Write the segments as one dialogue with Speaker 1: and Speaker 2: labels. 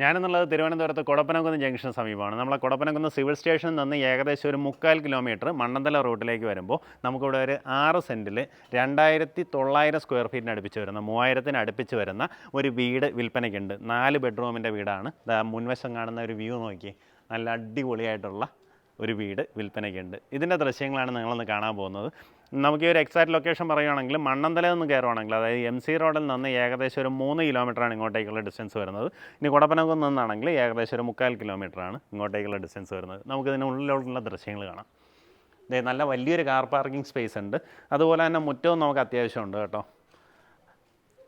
Speaker 1: ഞാനെന്നുള്ളത് തിരുവനന്തപുരത്ത് കൊടപ്പനംകുന്ന് ജംഗ്ഷൻ സമീപമാണ്. നമ്മളെ കൊടപ്പനംകുന്ന് സിവിൽ സ്റ്റേഷനിൽ നിന്ന് ഏകദേശം ഒരു മുക്കാൽ കിലോമീറ്റർ മണ്ണന്തല റോഡിലേക്ക് വരുമ്പോൾ നമുക്കിവിടെ ഒരു ആറ് സെന്റിൽ രണ്ടായിരത്തി തൊള്ളായിരം സ്ക്വയർ ഫീറ്റിന് അടുപ്പിച്ച് വരുന്ന മൂവായിരത്തിന് അടുപ്പിച്ച് വരുന്ന ഒരു വീട് വിൽപ്പനയ്ക്കുണ്ട്. നാല് ബെഡ്റൂമിന്റെ വീടാണ്. മുൻവശം കാണുന്ന ഒരു വ്യൂ നോക്കി. നല്ല അടിപൊളിയായിട്ടുള്ള ഒരു വീട് വിൽപ്പനയ്ക്കുണ്ട്. ഇതിന്റെ ദൃശ്യങ്ങളാണ് നിങ്ങളൊന്ന് കാണാൻ പോകുന്നത്. നമുക്ക് ഈ ഒരു എക്സാക്ട് ലൊക്കേഷൻ പറയുകയാണെങ്കിൽ മണ്ണന്തല നിന്ന് കയറുവാണെങ്കിൽ അതായത് എം സി റോഡിൽ നിന്ന് ഏകദേശം ഒരു മൂന്ന് കിലോമീറ്ററാണ് ഇങ്ങോട്ടേക്കുള്ള ഡിസ്റ്റൻസ് വരുന്നത്. ഇനി കുടപ്പനകുന്ന് നിന്നാണെങ്കിൽ ഏകദേശം ഒരു മുക്കാൽ കിലോമീറ്ററാണ് ഇങ്ങോട്ടേക്കുള്ള ഡിസ്റ്റൻസ് വരുന്നത്. നമുക്കിതിന് ഉള്ളിലുള്ള ദൃശ്യങ്ങൾ കാണാം. ദേ നല്ല വലിയൊരു കാർ പാർക്കിംഗ് സ്പേസ് ഉണ്ട്. അതുപോലെ തന്നെ മുറ്റവും നമുക്ക് അത്യാവശ്യമുണ്ട് കേട്ടോ.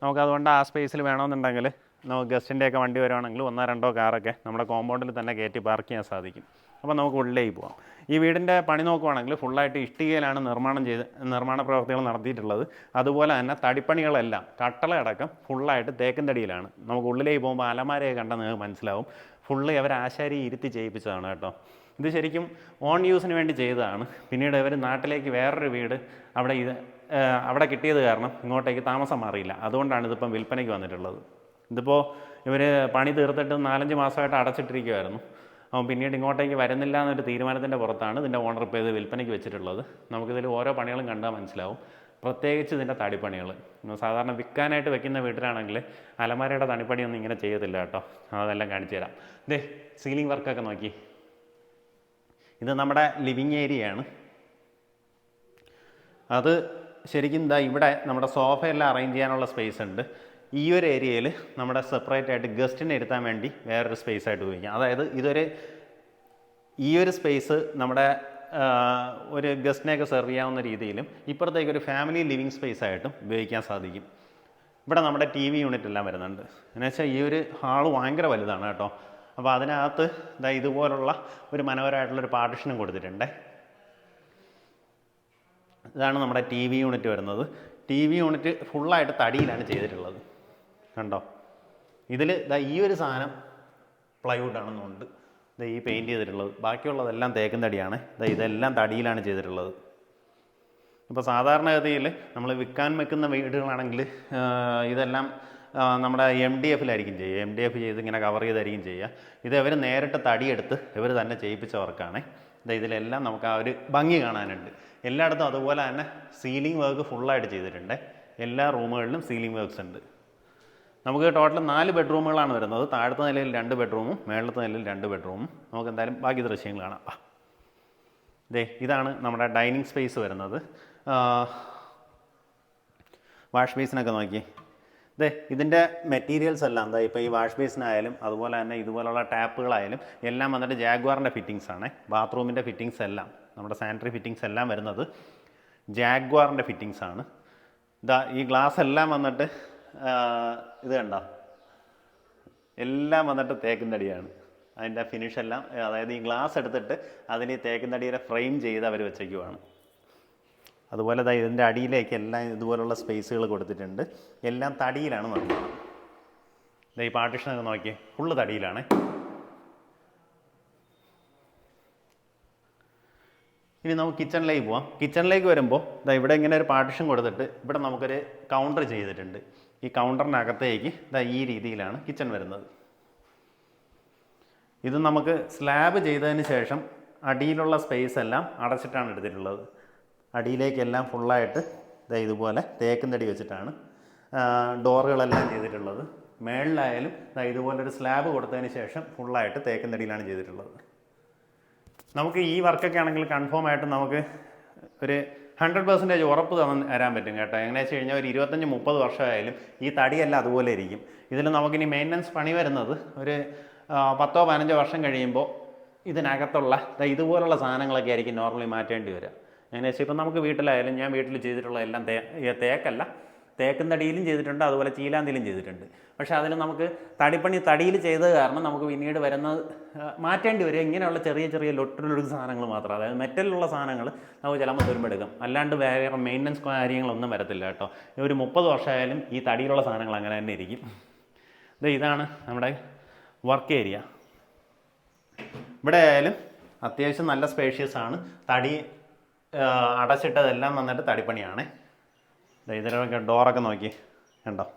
Speaker 1: നമുക്കതുകൊണ്ട് ആ സ്പേസിൽ വേണമെന്നുണ്ടെങ്കിൽ നമുക്ക് ഗസ്റ്റിന്റെയൊക്കെ വണ്ടി വരുവാണെങ്കിൽ ഒന്നോ രണ്ടോ കാറൊക്കെ നമ്മുടെ കോമ്പൗണ്ടിൽ തന്നെ കയറ്റി പാർക്ക് ചെയ്യാൻ സാധിക്കും. അപ്പോൾ നമുക്ക് ഉള്ളിലേക്ക് പോകാം ഈ വീടിന്റെ പണി നോക്കുവാണെങ്കിൽ ഫുള്ളായിട്ട് ഇഷ്ടികയിലാണ് നിർമ്മാണം ചെയ്ത് നിർമ്മാണ പ്രവർത്തികൾ നടത്തിയിട്ടുള്ളത്. അതുപോലെ തന്നെ തടിപ്പണികളെല്ലാം കട്ടളയടക്കം ഫുള്ളായിട്ട് തേക്കൻ തടിയിലാണ്. നമുക്ക് ഉള്ളിലേക്ക് പോകുമ്പോൾ അലമാരയെ കണ്ടാൽ നിങ്ങൾക്ക് മനസ്സിലാവും. ഫുള്ള് അവർ ആശാരി ഇരുത്തി ചെയ്യിപ്പിച്ചതാണ് കേട്ടോ. ഇത് ശരിക്കും ഓൺ യൂസിന് വേണ്ടി ചെയ്തതാണ്. പിന്നീട് ഇവർ നാട്ടിലേക്ക് വേറൊരു വീട് അവിടെ ഇത് അവിടെ കിട്ടിയത് കാരണം ഇങ്ങോട്ടേക്ക് താമസം മാറിയില്ല. അതുകൊണ്ടാണ് ഇതിപ്പം വിൽപ്പനയ്ക്ക് വന്നിട്ടുള്ളത്. ഇതിപ്പോൾ ഇവർ പണി തീർത്തിട്ട് നാലഞ്ച് മാസമായിട്ട് അടച്ചിട്ടിരിക്കുമായിരുന്നു അപ്പം പിന്നീട് ഇങ്ങോട്ടേക്ക് വരുന്നില്ല എന്നൊരു തീരുമാനത്തിന്റെ പുറത്താണ് ഇതിന്റെ ഓണർ ഇപ്പോൾ ഇത് വിൽപ്പനയ്ക്ക് വെച്ചിട്ടുള്ളത്. നമുക്കിതിൽ ഓരോ പണികളും കണ്ടാൽ മനസ്സിലാവും. പ്രത്യേകിച്ച് ഇതിന്റെ തടിപ്പണികൾ സാധാരണ വിൽക്കാനായിട്ട് വെക്കുന്ന വീട്ടിലാണെങ്കിൽ അലമാരയുടെ തണിപ്പണിയൊന്നും ഇങ്ങനെ ചെയ്യത്തില്ല കേട്ടോ. അതെല്ലാം കാണിച്ചു തരാം. ഇതേ സീലിംഗ് വർക്കൊക്കെ നോക്കി. ഇത് നമ്മുടെ ലിവിങ് ഏരിയയാണ് അത് ശരിക്കും ഇതാ ഇവിടെ നമ്മുടെ സോഫയെല്ലാം അറേഞ്ച് ചെയ്യാനുള്ള സ്പേസ് ഉണ്ട്. ഈ ഒരു ഏരിയയിൽ നമ്മുടെ സെപ്പറേറ്റ് ആയിട്ട് ഗസ്റ്റിനെ ഇരുത്താൻ വേണ്ടി വേറൊരു സ്പേസ് ആയിട്ട് ഉപയോഗിക്കാം. അതായത് ഇതൊരു ഈ ഒരു സ്പേസ് നമ്മുടെ ഒരു ഗസ്റ്റിനെയൊക്കെ സെർവ് ചെയ്യാവുന്ന രീതിയിലും ഇപ്പുറത്തേക്ക് ഒരു ഫാമിലി ലിവിങ് സ്പേസ് ആയിട്ടും ഉപയോഗിക്കാൻ സാധിക്കും. ഇവിടെ നമ്മുടെ ടി വി യൂണിറ്റ് എല്ലാം വരുന്നുണ്ട്. എന്നുവെച്ചാൽ ഈ ഒരു ഹാൾ ഭയങ്കര വലുതാണ് കേട്ടോ. അപ്പോൾ അതിനകത്ത് ഇതാ ഇതുപോലുള്ള ഒരു മനോഹരമായിട്ടുള്ളൊരു പാർട്ടിഷനും കൊടുത്തിട്ടുണ്ട്. ഇതാണ് നമ്മുടെ ടി വി യൂണിറ്റ് വരുന്നത്. ടി വി യൂണിറ്റ് ഫുള്ളായിട്ട് തടിയിലാണ് ചെയ്തിട്ടുള്ളത്. കണ്ടോ? ഇതിൽ ഇതാ ഈ ഒരു സാധനം പ്ലൈവുഡ് ആണെന്നുണ്ട് ദാ ഈ പെയിന്റ് ചെയ്തിട്ടുള്ളത്. ബാക്കിയുള്ളതെല്ലാം തേക്കും തടിയാണ് ദാ ഇതെല്ലാം തടിയിലാണ് ചെയ്തിട്ടുള്ളത്. ഇപ്പോൾ സാധാരണഗതിയിൽ നമ്മൾ വിൽക്കാൻ വെക്കുന്ന വീടുകളാണെങ്കിൽ ഇതെല്ലാം നമ്മുടെ എം ഡി എഫിലായിരിക്കും ചെയ്യുക. എം ഡി എഫ് ചെയ്ത് ഇങ്ങനെ കവർ ചെയ്തായിരിക്കും ചെയ്യുക. ഇത് ഇവർ നേരിട്ട് തടിയെടുത്ത് ഇവർ തന്നെ ചെയ്യിപ്പിച്ച വർക്കാണ് ഇത് ഇതിലെല്ലാം നമുക്ക് ആ ഒരു ഭംഗി കാണാനുണ്ട്. എല്ലായിടത്തും അതുപോലെ തന്നെ സീലിംഗ് വർക്ക് ഫുള്ളായിട്ട് ചെയ്തിട്ടുണ്ട്. എല്ലാ റൂമുകളിലും സീലിംഗ് വർക്ക്സ് ഉണ്ട്. നമുക്ക് ടോട്ടൽ നാല് ബെഡ്റൂമുകളാണ് വരുന്നത്. താഴത്തെ നിലയിൽ രണ്ട് ബെഡ്റൂമും മേളത്തെ നിലയിൽ രണ്ട് ബെഡ്റൂമും. നമുക്ക് എന്തായാലും ബാക്കി ദൃശ്യങ്ങൾ കാണാം. ദേ ഇതാണ് നമ്മുടെ ഡൈനിങ് സ്പേസ് വരുന്നത്. വാഷ് ബേസിനൊക്കെ നോക്കി. ദേ ഇതിന്റെ മെറ്റീരിയൽസ് എല്ലാം എന്താ ഇപ്പോൾ ഈ വാഷ് ബേസിനായാലും അതുപോലെ തന്നെ ഇതുപോലുള്ള ടാപ്പുകളായാലും എല്ലാം വന്നിട്ട് ജാഗ്വാറിന്റെ ഫിറ്റിങ്സ് ആണ്. ബാത്റൂമിന്റെ ഫിറ്റിങ്സ് എല്ലാം നമ്മുടെ സാനിറ്ററി ഫിറ്റിങ്സ് എല്ലാം വരുന്നത് ജാഗ്വാറിന്റെ ഫിറ്റിങ്സ് ആണ്. ഇതാ ഈ ഗ്ലാസ് എല്ലാം വന്നിട്ട് ഇത് കണ്ട? എല്ലാം വന്നിട്ട് തേക്കും അതിന്റെ ഫിനിഷ് എല്ലാം അതായത് ഈ ഗ്ലാസ് എടുത്തിട്ട് അതിന് ഈ തേക്കും ഫ്രെയിം ചെയ്ത് അവർ വെച്ചേക്കുവാണ്. അതുപോലെ തന്നെ ഇതിന്റെ അടിയിലേക്ക് എല്ലാം ഇതുപോലുള്ള സ്പേസുകൾ കൊടുത്തിട്ടുണ്ട്. എല്ലാം തടിയിലാണ് നിർമ്മാണം. ഈ പാർട്ടീഷനൊക്കെ നോക്കിയേ ഫുള്ള് തടിയിലാണ്. ഇനി നമുക്ക് കിച്ചണിലേക്ക് പോവാം. കിച്ചണിലേക്ക് വരുമ്പോൾ ഇതാ ഇവിടെ ഇങ്ങനെ ഒരു പാർട്ടിഷൻ കൊടുത്തിട്ട് ഇവിടെ നമുക്കൊരു കൗണ്ടർ ചെയ്തിട്ടുണ്ട്. ഈ കൗണ്ടറിനകത്തേക്ക് ഇതാ ഈ രീതിയിലാണ് കിച്ചൺ വരുന്നത്. ഇത് നമുക്ക് സ്ലാബ് ചെയ്തതിന് ശേഷം അടിയിലുള്ള സ്പേസ് എല്ലാം അടച്ചിട്ടാണ് എടുത്തിട്ടുള്ളത്. അടിയിലേക്കെല്ലാം ഫുള്ളായിട്ട് ഇതാ ഇതുപോലെ തേക്കും തടി വെച്ചിട്ടാണ് ഡോറുകളെല്ലാം ചെയ്തിട്ടുള്ളത്. മേളിലായാലും ഇതാ ഇതുപോലൊരു സ്ലാബ് കൊടുത്തതിന് ശേഷം ഫുള്ളായിട്ട് തേക്കും തടിയിലാണ് ചെയ്തിട്ടുള്ളത്. നമുക്ക് ഈ വർക്കൊക്കെ ആണെങ്കിൽ കൺഫേം ആയിട്ട് നമുക്ക് ഒരു ഹൺഡ്രഡ് പെർസെന്റേജ് ഉറപ്പ് തരാൻ പറ്റും കേട്ടോ. എങ്ങനെ വെച്ച് കഴിഞ്ഞാൽ ഒരു ഇരുപത്തഞ്ച് മുപ്പത് വർഷമായാലും ഈ തടിയെല്ലാം അതുപോലെ ഇരിക്കും. ഇതിൽ നമുക്കിനി മെയിന്റനൻസ് പണി വരുന്നത് ഒരു പത്തോ പതിനഞ്ചോ വർഷം കഴിയുമ്പോൾ ഇതിനകത്തുള്ള ഇതുപോലുള്ള സാധനങ്ങളൊക്കെ ആയിരിക്കും നോർമലി മാറ്റേണ്ടി വരിക. എങ്ങനെ വെച്ചാൽ ഇപ്പം നമുക്ക് വീട്ടിലായാലും ഞാൻ വീട്ടിൽ ചെയ്തിട്ടുള്ള എല്ലാം തേ തേക്കല്ല. തേക്കും തടിയിലും ചെയ്തിട്ടുണ്ട് അതുപോലെ ചീലാന്തിയിലും ചെയ്തിട്ടുണ്ട്. പക്ഷേ അതിന് നമുക്ക് തടിപ്പണി തടിയിൽ ചെയ്തത് കാരണം നമുക്ക് പിന്നീട് വരുന്നത് മാറ്റേണ്ടി വരും. ഇങ്ങനെയുള്ള ചെറിയ ചെറിയ ലൊട്ടിലൊഴുക്ക് സാധനങ്ങൾ മാത്രം. അതായത് മെറ്റലിലുള്ള സാധനങ്ങൾ നമുക്ക് ചിലപ്പോൾ വരുമ്പോൾ എടുക്കാം. അല്ലാണ്ട് വേറെ മെയിന്റനൻസ് കാര്യങ്ങളൊന്നും വരത്തില്ല കേട്ടോ. ഒരു മുപ്പത് വർഷമായാലും ഈ തടിയിലുള്ള സാധനങ്ങൾ അങ്ങനെ തന്നെ ഇരിക്കും. ഇത് ഇതാണ് നമ്മുടെ വർക്ക് ഏരിയ ഇവിടെ ആയാലും അത്യാവശ്യം നല്ല സ്പേഷ്യസ് ആണ്. തടി അടച്ചിട്ടതെല്ലാം വന്നിട്ട് തടിപ്പണിയാണേ. ഇതിലൊക്കെ ഡോറൊക്കെ നോക്കി. കണ്ടോ?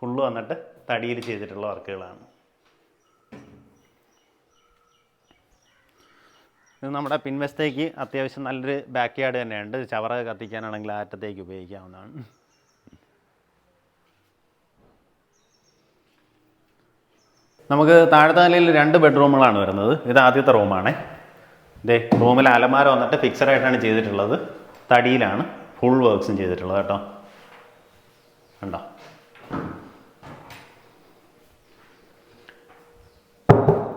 Speaker 1: ഫുള്ള് വന്നിട്ട് തടിയിൽ ചെയ്തിട്ടുള്ള വർക്കുകളാണ്. ഇത് നമ്മുടെ പിൻവശത്തേക്ക് അത്യാവശ്യം നല്ലൊരു ബാക്ക് യാർഡ് തന്നെയുണ്ട് ചവറ കത്തിക്കാനാണെങ്കിൽ ആറ്റത്തേക്ക് ഉപയോഗിക്കാവുന്നതാണ്. നമുക്ക് താഴത്തെ നിലയിൽ രണ്ട് ബെഡ്റൂമുകളാണ് വരുന്നത്. ഇത് ആദ്യത്തെ റൂമാണ് ഇതേ റൂമിൽ അലമാര വന്നിട്ട് ഫിക്സഡായിട്ടാണ് ചെയ്തിട്ടുള്ളത്. തടിയിലാണ്. ഫുൾ വർക്ക്സും ചെയ്തിട്ടുള്ളത് കേട്ടോ. കണ്ടോ?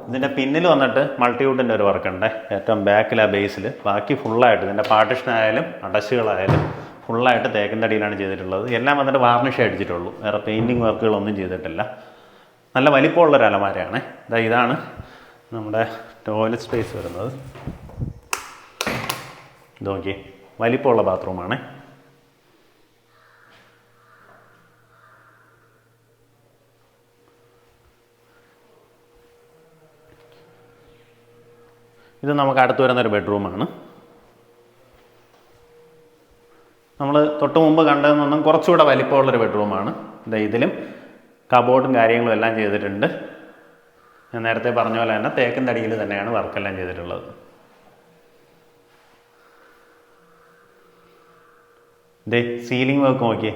Speaker 1: ഇതിന്റെ പിന്നിൽ വന്നിട്ട് മൾട്ടിവുഡിന്റെ ഒരു വർക്കുണ്ടേ ഏറ്റവും ബാക്കിൽ ആ ബേസിൽ ബാക്കി ഫുള്ളായിട്ട് ഇതിന്റെ പാർട്ടിഷൻ ആയാലും അടച്ചുകളായാലും ഫുള്ളായിട്ട് തേക്കിൻ അടിയിലാണ് ചെയ്തിട്ടുള്ളത്. എല്ലാം വന്നിട്ട് വാർണിഷ് അടിച്ചിട്ടുള്ളൂ. വേറെ പെയിന്റിങ് വർക്കുകളൊന്നും ചെയ്തിട്ടില്ല. നല്ല വലിപ്പമുള്ളൊരു അലമാരയാണ്. ഇതാ ഇതാണ് നമ്മുടെ ടോയ്ലറ്റ് സ്പേസ് വരുന്നത്. നോക്കി വലിപ്പമുള്ള ബാത്റൂമാണ്. ഇത് നമുക്ക് അടുത്ത് വരുന്ന ഒരു ബെഡ്റൂമാണ്. നമ്മൾ തൊട്ട് മുമ്പ് കണ്ടതിൽ നിന്നും കുറച്ചുകൂടെ വലിപ്പമുള്ളൊരു ബെഡ്റൂമാണ്. ഇത് ഇതിലും കബോർഡും കാര്യങ്ങളും എല്ലാം ചെയ്തിട്ടുണ്ട്. ഞാൻ നേരത്തെ പറഞ്ഞ പോലെ തന്നെ തേക്കിൻ തടിയിൽ തന്നെയാണ് വർക്കെല്ലാം ചെയ്തിട്ടുള്ളത്. ദേ സീലിംഗ് വർക്ക് നോക്കിയേ.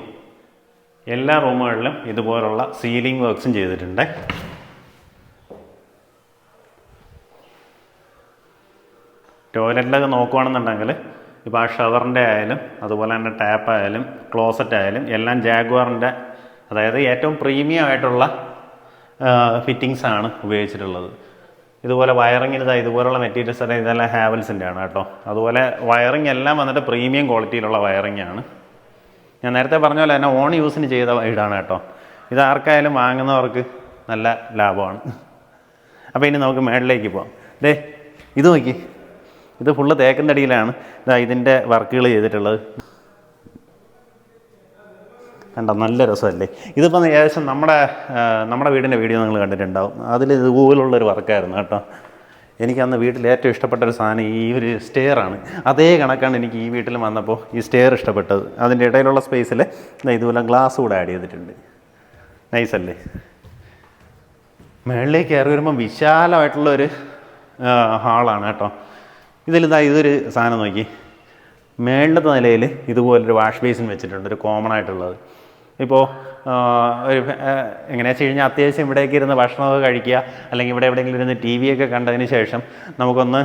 Speaker 1: എല്ലാ റൂമുകളിലും ഇതുപോലുള്ള സീലിംഗ് വർക്ക്സും ചെയ്തിട്ടുണ്ട്. ടോയ്ലറ്റിലൊക്കെ നോക്കുകയാണെന്നുണ്ടെങ്കിൽ ഇപ്പോൾ ആ ഷവറിന്റെ ആയാലും അതുപോലെ തന്നെ ടാപ്പ് ആയാലും ക്ലോസറ്റ് ആയാലും എല്ലാം ജാഗ്വാറിന്റെ അതായത് ഏറ്റവും പ്രീമിയം ആയിട്ടുള്ള ഫിറ്റിങ്സ് ആണ് ഉപയോഗിച്ചിട്ടുള്ളത്. ഇതുപോലെ വയറിങ്ങിന് ഇതാ ഇതുപോലുള്ള മെറ്റീരിയൽസ് ഇതെല്ലാം ഹാവൽസിന്റെ ആണ് കേട്ടോ. അതുപോലെ വയറിങ് എല്ലാം വന്നിട്ട് പ്രീമിയം ക്വാളിറ്റിയിലുള്ള വയറിങ് ആണ്. ഞാൻ നേരത്തെ പറഞ്ഞ പോലെ തന്നെ ഓൺ യൂസിന് ചെയ്ത വീടാണ് കേട്ടോ. ഇത് ആർക്കായാലും വാങ്ങുന്നവർക്ക് നല്ല ലാഭമാണ്. അപ്പോൾ ഇനി നമുക്ക് മേളിലേക്ക് പോകാം ദേ ഇത് നോക്കി. ഇത് ഫുള്ള് തേക്കിന്റെ അടിയിലാണ്. ഇതാ ഇതിന്റെ വർക്കുകൾ ചെയ്തിട്ടുള്ളത്. കണ്ട നല്ല രസമല്ലേ? ഇതിപ്പോൾ ഏകദേശം നമ്മുടെ നമ്മുടെ വീടിന്റെ വീഡിയോ നിങ്ങൾ കണ്ടിട്ടുണ്ടാവും. അതിൽ ഇതുപോലുള്ളൊരു വർക്കായിരുന്നു കേട്ടോ. എനിക്ക് അന്ന് വീട്ടിൽ ഏറ്റവും ഇഷ്ടപ്പെട്ട ഒരു സാധനം ഈ ഒരു സ്റ്റെയർ ആണ്. അതേ കണക്കാണ് എനിക്ക് ഈ വീട്ടിൽ വന്നപ്പോൾ ഈ സ്റ്റെയർ ഇഷ്ടപ്പെട്ടത്. അതിന്റെ ഇടയിലുള്ള സ്പേസിൽ ഇതുപോലെ ഗ്ലാസ് കൂടെ ആഡ് ചെയ്തിട്ടുണ്ട്. നൈസല്ലേ മുകളിലേക്ക് കയറി വരുമ്പോൾ വിശാലമായിട്ടുള്ള ഒരു ഹാളാണ് കേട്ടോ. ഇതിലിതാ ഇതൊരു സാധനം നോക്കി. മേളിലത്തെ നിലയിൽ ഇതുപോലൊരു വാഷ് ബേസിൻ വെച്ചിട്ടുണ്ട് ഒരു കോമൺ ആയിട്ടുള്ളത്. ഇപ്പോൾ ഒരു എങ്ങനെയാ വെച്ച് കഴിഞ്ഞാൽ അത്യാവശ്യം ഇവിടേക്ക് ഇരുന്ന് ഭക്ഷണമൊക്കെ കഴിക്കുക അല്ലെങ്കിൽ ഇവിടെ എവിടെയെങ്കിലും ഇരുന്ന് ടി വിയൊക്കെ കണ്ടതിന് ശേഷം നമുക്കൊന്ന്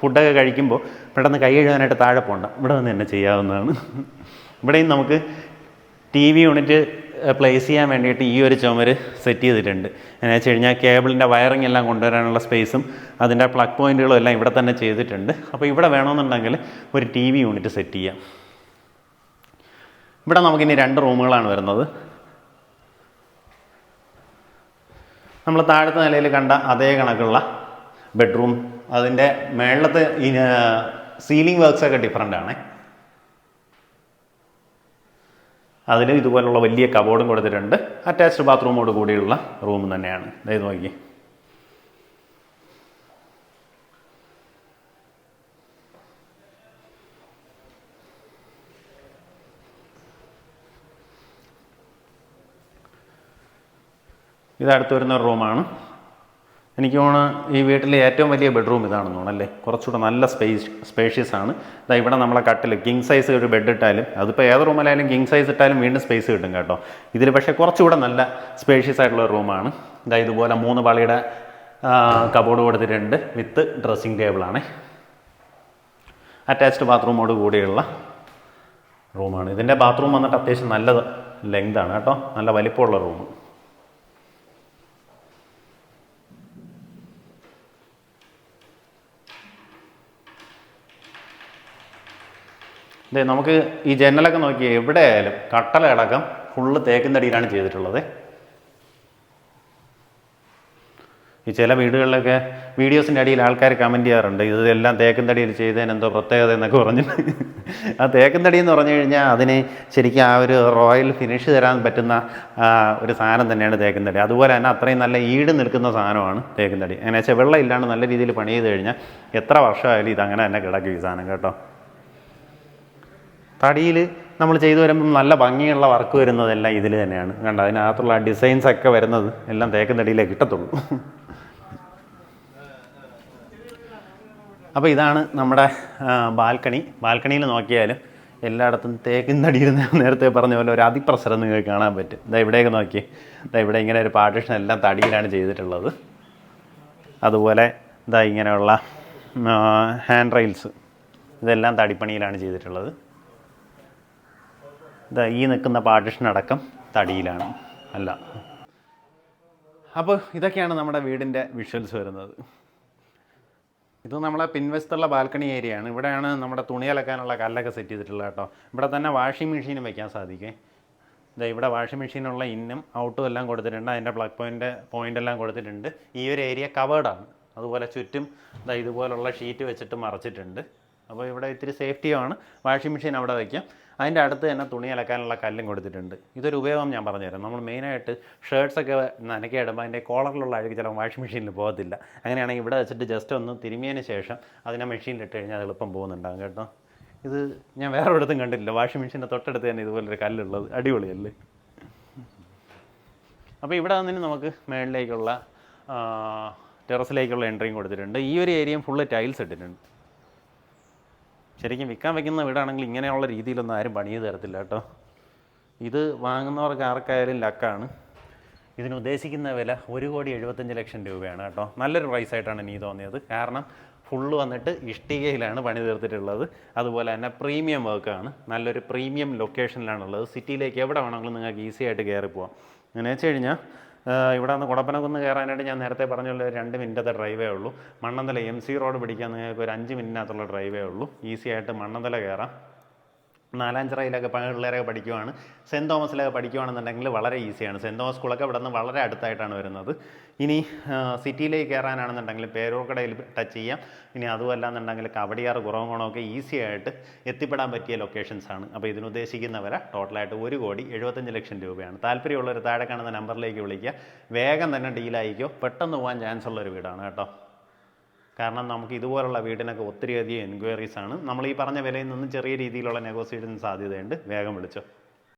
Speaker 1: ഫുഡൊക്കെ കഴിക്കുമ്പോൾ പെട്ടെന്ന് കൈ കഴുകാനായിട്ട് താഴെ പോകണ്ട ഇവിടെ നിന്ന് തന്നെ ചെയ്യാവുന്നതാണ്. ഇവിടെയും നമുക്ക് ടി വി യൂണിറ്റ് പ്ലേസ് ചെയ്യാൻ വേണ്ടിയിട്ട് ഈ ഒരു ചുമര് സെറ്റ് ചെയ്തിട്ടുണ്ട്. എന്നു വെച്ച് കഴിഞ്ഞാൽ കേബിളിന്റെ വയറിംഗ് എല്ലാം കൊണ്ടുവരാനുള്ള സ്പേസും അതിന്റെ പ്ലഗ് പോയിന്റുകളും എല്ലാം ഇവിടെ തന്നെ ചെയ്തിട്ടുണ്ട്. അപ്പോൾ ഇവിടെ വേണമെന്നുണ്ടെങ്കിൽ ഒരു ടി വി യൂണിറ്റ് സെറ്റ് ചെയ്യാം. ഇവിടെ നമുക്കിനി രണ്ട് റൂമുകളാണ് വരുന്നത്. നമ്മൾ താഴത്തെ നിലയിൽ കണ്ട അതേ കണക്കുള്ള ബെഡ്റൂം. അതിന്റെ മേളത്തെ സീലിംഗ് വർക്ക്സ് ഒക്കെ ഡിഫറെന്റ് ആണ്. അതിൽ ഇതുപോലുള്ള വലിയ കബോർഡും കൊടുത്തിട്ടുണ്ട്. അറ്റാച്ച്ഡ് ബാത്റൂമോട് കൂടിയുള്ള റൂം തന്നെയാണ്. ഇത് നോക്കി ഇത് അടുത്ത് വരുന്ന റൂമാണ്. എനിക്ക് തോന്നുന്നു ഈ വീട്ടിലെ ഏറ്റവും വലിയ ബെഡ്റൂം ഇതാണെന്ന് തോന്നുന്നു അല്ലേ? കുറച്ചുകൂടെ നല്ല സ്പേസ് സ്പേഷ്യസ് ആണ്. ഇതാ ഇവിടെ നമ്മളെ കട്ടിൽ കിങ് സൈസ് ഒരു ബെഡ് ഇട്ടാലും അതിപ്പോൾ ഏത് റൂമിലായാലും കിങ് സൈസ് ഇട്ടാലും വീണ്ടും സ്പേസ് കിട്ടും കേട്ടോ. ഇതിൽ പക്ഷേ കുറച്ചുകൂടെ നല്ല സ്പേഷ്യസ് ആയിട്ടുള്ള റൂമാണ്. ഇതാ ഇതുപോലെ മൂന്ന് പാളിയുടെ കബോർഡ് കൊടുത്തിട്ടുണ്ട് വിത്ത് ഡ്രസ്സിങ് ടേബിളാണ് അറ്റാച്ച്ഡ് ബാത്റൂമോട് കൂടിയുള്ള റൂമാണ്. ഇതിന്റെ ബാത്റൂം വന്നിട്ട് അത്യാവശ്യം നല്ല ലെങ്താണ് കേട്ടോ. നല്ല വലിപ്പമുള്ള റൂം. ദേ നമുക്ക് ഈ ജനലൊക്കെ നോക്കി എവിടെ ആയാലും കട്ടലടക്കം ഫുള്ള് തേക്കിൻ തടിയിലാണ് ചെയ്തിട്ടുള്ളത്. ഈ ചില വീടുകളിലൊക്കെ വീഡിയോസിന്റെ അടിയിൽ ആൾക്കാർ കമന്റ് ചെയ്യാറുണ്ട് ഇതെല്ലാം തേക്കിൻ തടിയിൽ എന്തോ പ്രത്യേകത എന്നൊക്കെ പറഞ്ഞു ആ തേക്കിൻ തടി എന്ന് പറഞ്ഞു കഴിഞ്ഞാൽ അതിന് ശരിക്കും ആ ഒരു റോയൽ ഫിനിഷ് തരാൻ പറ്റുന്ന ഒരു സാധനം തന്നെയാണ് തേക്കിൻ തടി അതുപോലെ തന്നെ അത്രയും നല്ല ഈട് നിൽക്കുന്ന സാധനമാണ് തേക്കിൻ തടി അങ്ങനെ വെച്ചാൽ വെള്ളം ഇല്ലാണ്ട് നല്ല രീതിയിൽ പണി ചെയ്ത് കഴിഞ്ഞാൽ എത്ര വർഷമായാലും ഇതങ്ങനെ തന്നെ കിടക്കും ഈ സാധനം കേട്ടോ. തടിയിൽ നമ്മൾ ചെയ്തു വരുമ്പം നല്ല ഭംഗിയുള്ള വർക്ക് വരുന്നതെല്ലാം ഇതിൽ തന്നെയാണ്. കണ്ട? അതിനകത്തുള്ള ഡിസൈൻസ് ഒക്കെ വരുന്നത് എല്ലാം തേക്കൻ തടിയിലേ കിട്ടത്തുള്ളൂ. അപ്പോൾ ഇതാണ് നമ്മുടെ ബാൽക്കണി. ബാൽക്കണിയിൽ നോക്കിയാലും എല്ലായിടത്തും തേക്കിൻ തടിയിൽ നേരത്തെ പറഞ്ഞ പോലെ ഒരു അതിപ്രസരം നിങ്ങൾക്ക് കാണാൻ പറ്റും. ഇതാ ഇവിടെയൊക്കെ നോക്കി. ഇതാ ഇവിടെ ഇങ്ങനെ ഒരു പാർട്ടീഷൻ എല്ലാം തടിയിലാണ് ചെയ്തിട്ടുള്ളത്. അതുപോലെ ഇതാ ഇങ്ങനെയുള്ള ഹാൻഡ് റെയിൽസ് ഇതെല്ലാം തടിപ്പണിയിലാണ് ചെയ്തിട്ടുള്ളത്. ഇതാ ഈ നിൽക്കുന്ന പാർട്ടിഷൻ അടക്കം തടിയിലാണ്. അല്ല. അപ്പോൾ ഇതൊക്കെയാണ് നമ്മുടെ വീടിന്റെ വിഷ്വൽസ് വരുന്നത്. ഇത് നമ്മളെ പിൻവശത്തുള്ള ബാൽക്കണി ഏരിയ ആണ് ഇവിടെയാണ് നമ്മുടെ തുണി അലക്കാനുള്ള കല്ലൊക്കെ സെറ്റ് ചെയ്തിട്ടുള്ളത് കേട്ടോ. ഇവിടെ തന്നെ വാഷിംഗ് മെഷീനും വയ്ക്കാൻ സാധിക്കേ. ഇതാ ഇവിടെ വാഷിംഗ് മെഷീനുള്ള ഇന്നും ഔട്ടും എല്ലാം കൊടുത്തിട്ടുണ്ട്. അതിന്റെ പ്ലഗ് പോയിന്റ് പോയിന്റ് എല്ലാം കൊടുത്തിട്ടുണ്ട്. ഈ ഒരു ഏരിയ കവേർഡാണ്. അതുപോലെ ചുറ്റും ഇതാ ഇതുപോലുള്ള ഷീറ്റ് വെച്ചിട്ട് മറച്ചിട്ടുണ്ട്. അപ്പോൾ ഇവിടെ ഇത്തിരി സേഫ്റ്റിയുമാണ്. വാഷിംഗ് മെഷീൻ അവിടെ വയ്ക്കാം. അതിന്റെ അടുത്ത് തന്നെ തുണി അലക്കാനുള്ള കല്ലും കൊടുത്തിട്ടുണ്ട്. ഇതൊരു ഉപയോഗം ഞാൻ പറഞ്ഞുതരാം. നമ്മൾ മെയിനായിട്ട് ഷർട്ട്സൊക്കെ നനയ്ക്കിടുമ്പോൾ അതിന്റെ കോളറിലുള്ള അഴുക്ക് ചിലപ്പോൾ വാഷിംഗ് മെഷീനിൽ പോകത്തില്ല. അങ്ങനെയാണെങ്കിൽ ഇവിടെ വെച്ചിട്ട് ജസ്റ്റ് ഒന്ന് തിരുമിയതിന് ശേഷം അതിനെ മെഷീനിൽ ഇട്ട് കഴിഞ്ഞാൽ അത് എളുപ്പം പോകുന്നുണ്ടാകും കേട്ടോ. ഇത് ഞാൻ വേറെ ഇടത്തും കണ്ടിട്ടില്ല. വാഷിംഗ് മെഷീന്റെ തൊട്ടടുത്ത് തന്നെ ഇതുപോലൊരു കല്ലുള്ളത്. അടിപൊളിയല്ലേ? അപ്പോൾ ഇവിടെ വന്നിട്ട് നമുക്ക് മേളിലേക്കുള്ള ടെറസിലേക്കുള്ള എൻട്രിയും കൊടുത്തിട്ടുണ്ട്. ഈ ഒരു ഏരിയയും ഫുള്ള് ടൈൽസ് ഇട്ടിട്ടുണ്ട്. ശരിക്കും വിൽക്കാൻ വയ്ക്കുന്ന വീടാണെങ്കിൽ ഇങ്ങനെയുള്ള രീതിയിലൊന്നും ആരും പണിയത് തരത്തില്ല കേട്ടോ. ഇത് വാങ്ങുന്നവർക്ക് ആർക്കായാലും ലക്കാണ്. ഇതിന് ഉദ്ദേശിക്കുന്ന വില ഒരു കോടി എഴുപത്തഞ്ച് ലക്ഷം രൂപയാണ് കേട്ടോ. നല്ലൊരു പ്രൈസ് ആയിട്ടാണ് എനിക്ക് തോന്നിയത്. കാരണം ഫുള്ള് വന്നിട്ട് ഇഷ്ടികയിലാണ് പണി തീർത്തിട്ടുള്ളത്. അതുപോലെ തന്നെ പ്രീമിയം വർക്കാണ് നല്ലൊരു പ്രീമിയം ലൊക്കേഷനിലാണുള്ളത് സിറ്റിയിലേക്ക് എവിടെ വേണമെങ്കിലും നിങ്ങൾക്ക് ഈസി ആയിട്ട് കയറി പോവാം. അങ്ങനെ വെച്ച് കഴിഞ്ഞാൽ ഇവിടെ നിന്ന് കുടപ്പനക്കുന്ന് കയറാനായിട്ട് ഞാൻ നേരത്തെ പറഞ്ഞുള്ള രണ്ട് മിനിറ്റത്തെ ഡ്രൈവേ ഉള്ളൂ. മണ്ണന്തല എം സി റോഡ് പിടിക്കാൻ നിങ്ങൾക്ക് ഒരു അഞ്ച് മിനിറ്റിനകത്തുള്ള ഡ്രൈവേ ഉള്ളൂ. ഈസി ആയിട്ട് മണ്ണന്തല കയറാം. നാലാഞ്ചിറയിലൊക്കെ പിള്ളേരൊക്കെ പഠിക്കുവാണ്. സെന്റ് തോമസിലൊക്കെ പഠിക്കുവാണെന്നുണ്ടെങ്കിൽ വളരെ ഈസിയാണ്. സെന്റ് തോമസ് സ്കൂളൊക്കെ ഇവിടെ നിന്ന് വളരെ അടുത്തായിട്ടാണ് വരുന്നത്. ഇനി സിറ്റിയിലേക്ക് കയറാനാണെന്നുണ്ടെങ്കിൽ പേരൂർക്കടയിൽ ടച്ച് ചെയ്യാം. ഇനി അതുമല്ല എന്നുണ്ടെങ്കിൽ കവടിയാർ കുറവങ്കോണമൊക്കെ ഈസി ആയിട്ട് എത്തിപ്പെടാൻ പറ്റിയ ലൊക്കേഷൻസ് ആണ് അപ്പോൾ ഇതിനുദ്ദേശിക്കുന്ന വില ടോട്ടലായിട്ട് ഒരു കോടി എഴുപത്തഞ്ച് ലക്ഷം രൂപയാണ്. താല്പര്യമുള്ളവർ താഴെ കാണുന്ന നമ്പറിലേക്ക് വിളിക്കുക. വേഗം തന്നെ ഡീലായിക്കോ. പെട്ടെന്ന് പോകാൻ ചാൻസ് ഉള്ളൊരു വീടാണ് കേട്ടോ. കാരണം നമുക്ക് ഇതുപോലുള്ള വീടിനൊക്കെ ഒത്തിരിയധികം എൻക്വയറീസ് ആണ്. നമ്മൾ ഈ പറഞ്ഞ വിലയിൽ നിന്നും ചെറിയ രീതിയിലുള്ള നെഗോസിയേഷൻ സാധ്യതയുണ്ട്. വേഗം വിളിച്ചോ.